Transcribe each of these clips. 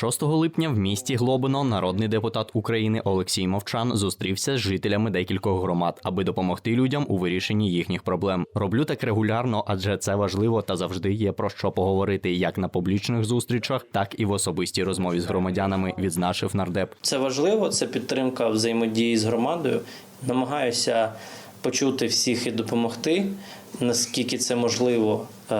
6 липня в місті Глобино народний депутат України Олексій Мовчан зустрівся з жителями декількох громад, аби допомогти людям у вирішенні їхніх проблем. Роблю так регулярно, адже це важливо та завжди є про що поговорити як на публічних зустрічах, так і в особистій розмові з громадянами, відзначив нардеп. Це важливо, це підтримка взаємодії з громадою. Намагаюся почути всіх і допомогти, наскільки це можливо. Е,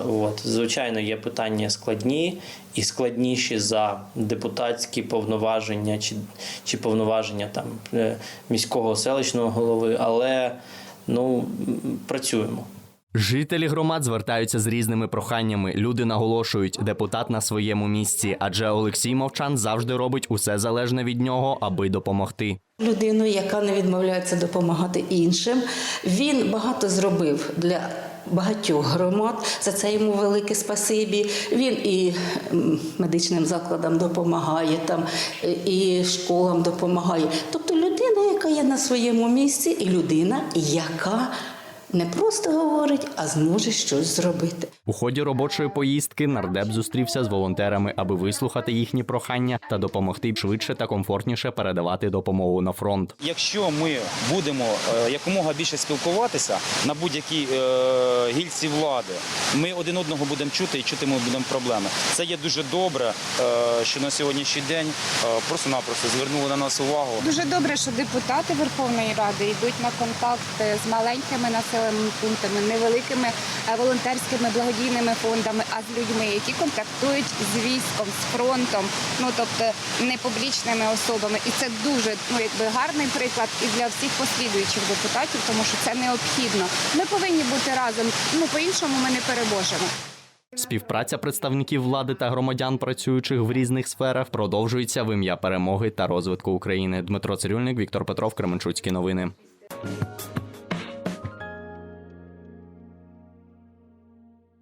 От. Звичайно, є питання складні і складніші за депутатські повноваження чи, чи повноваження там, е, міського селищного голови, але ну, працюємо. Жителі громад звертаються з різними проханнями. Люди наголошують, депутат на своєму місці, адже Олексій Мовчан завжди робить усе залежне від нього, аби допомогти. людину, яка не відмовляється допомагати іншим. Він багато зробив для. Багатьох громад за це йому велике спасибі. Він і медичним закладам допомагає, там і школам допомагає. Тобто людина, яка є на своєму місці, і людина, яка не просто говорить, а зможе щось зробити. У ході робочої поїздки нардеп зустрівся з волонтерами, аби вислухати їхні прохання та допомогти швидше та комфортніше передавати допомогу на фронт. Якщо ми будемо е, якомога більше спілкуватися на будь-якій е, гільці влади, ми один одного будемо чути і чути ми будемо проблеми. Це є дуже добре, е, що на сьогоднішній день е, просто-напросто звернули на нас увагу. Дуже добре, що депутати Верховної Ради йдуть на контакт з маленькими населеними пунктами, невеликими волонтерськими благодійними фондами, а з людьми, які контактують з військом, з фронтом, ну тобто не публічними особами. І це дуже ну якби гарний приклад і для всіх послідуючих депутатів, тому що це необхідно. Ми повинні бути разом. Ну по-іншому ми не переможемо. Співпраця представників влади та громадян, працюючих в різних сферах, продовжується в ім'я перемоги та розвитку України. Дмитро Цирюльник, Віктор Петров, Кременчуцькі новини.